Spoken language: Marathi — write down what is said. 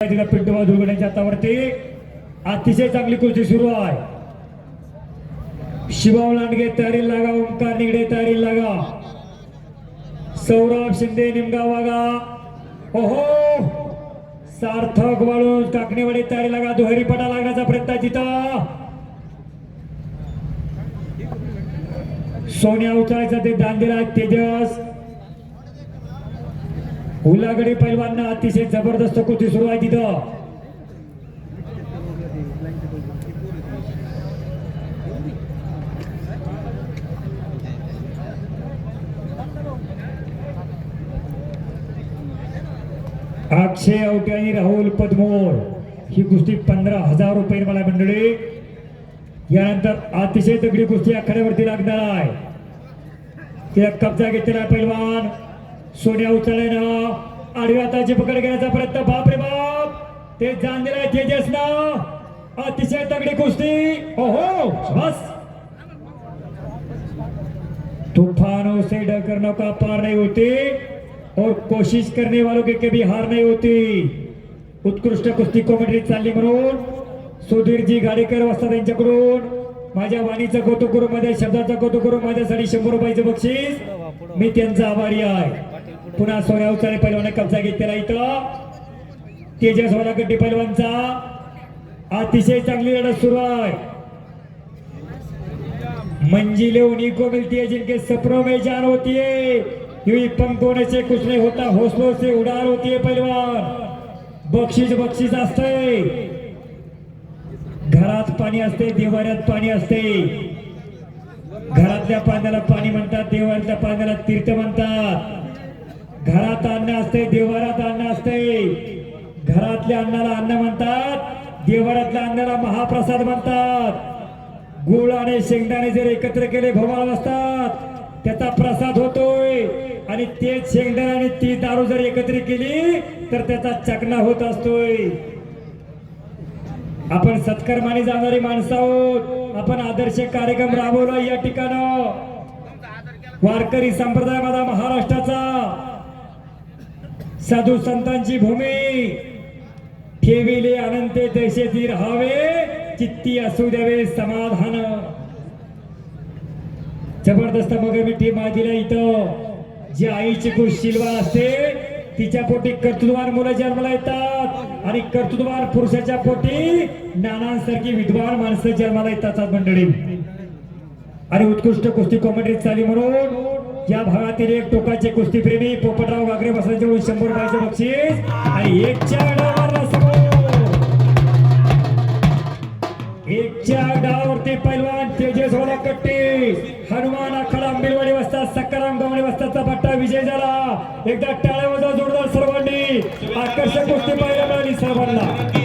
तिला पिंटोबा हातावरती. अतिशय चांगली कुस्ती सुरू आहे. शिवाव लांडगे तयारी लागा ओंकार निगडे तयारी लागा. सौरभ शिंदे निमगा वागा. ओहो! सार्थक वाळून काकणेवाडी तयारी लागा दुहेरी पटा लागण्याचा प्रयत्न आहे सोन्या उचलायचा ते दांडीला तेजस. उलागडी पैलवांना अतिशय जबरदस्त कुस्ती सुरू आहे तिथं. अक्षय अवटे आणि राहुल पदमोर ही कुस्ती पंधरा हजार रुपये मला मंडळी. यानंतर अतिशय दगडी कुस्ती आखाड्यावरती लागणार आहे. तिला कब्जा घेतलेला पैलवान. सोन्या उचलल्यानं आडव्या हाताची पकड घेण्याचा प्रयत्न. बाप रे बाप. ते जाणलेला आहे तेजस ना अतिशय तगडी कुस्ती. हो हो बस तूफानों से डर करने का पार नहीं होती. और कोशिश करने वालों की कभी हार नहीं होती. उत्कृष्ट कुस्ती कॉमेंट्री चालली म्हणून. सुधीरजी गाडेकर वाजता यांच्याकडून माझ्या वाणीचं कौतुक करू माझ्या शब्दाचं कौतुक करू माझ्यासाठी शंभर रुपयाचं बक्षीस. मी त्यांचा आभारी आहे. पुन्हा सोन्या उचाळे पैलवाने कब्जा घेतलेला इथं. तेजस वाला गड्डी पैलवानचा. अतिशय चांगली लढत सुरू आहे. मंजिले उन्हीं को मिलती है जिनके सपनों में जान होती है. से कुछ नहीं होता हौसलों से उड़ान होती है पहलवान बक्षीस बक्षीस असते. घरात पाणी असते देवाऱ्यात पाणी असते. घरातल्या पाण्याला पाणी म्हणतात देवाऱ्यातल्या पाण्याला तीर्थ म्हणतात. घरात अन्न असते देवाऱ्यात अन्न असते. घरातल्या अन्नाला अन्न म्हणतात देवाऱ्यातल्या अन्नाला महाप्रसाद म्हणतात. गुळ आणि शेंगदाणे जर एकत्र केले भोगाला असतात त्याचा प्रसाद होतोय. आणि तेच शेंगदाणे आणि ती दारू जर एकत्रित केली तर त्याचा चकना होत असतोय. आपण सत्कर्माने जाणारी माणसं आहोत. आपण आदर्श कार्यक्रम राबवला या ठिकाणं. वारकरी संप्रदाय माझा महाराष्ट्राचा. साधू संतांची भूमी. ठेविले अनंते देशेती राहावे चित्ती असू द्यावे समाधान. जबरदस्त मग मी टीम दिला इथं. जी आईची खूप असते तिच्या पोटी कर्तृत्वान मुलं जन्माला येतात. आणि कर्तृत्वान पुरुषाच्या पोटी नानांसारखी विद्वान माणसं जन्माला येतात मंडळी. आणि उत्कृष्ट कुस्ती कॉमेंट्री चाली म्हणून या भागातील एक टोकाचे कुस्तीप्रेमी पोपटराव गागरे बसायचे शंभर रुपयाचे बक्षीस आणि एकच्या डावाला समोर. एकच्या डावावरती पैलवान तेजस होला कट्टे. हनुमान आखाडा आंबेलवाडी वस्ता सकाराम गवणे वस्ताचा पट्टा विजय झाला. एकदा टाळ्या वाजवा जोरदार सर्वांनी. आकर्षक कुस्ती पाहिला मिळाली सर्वांना.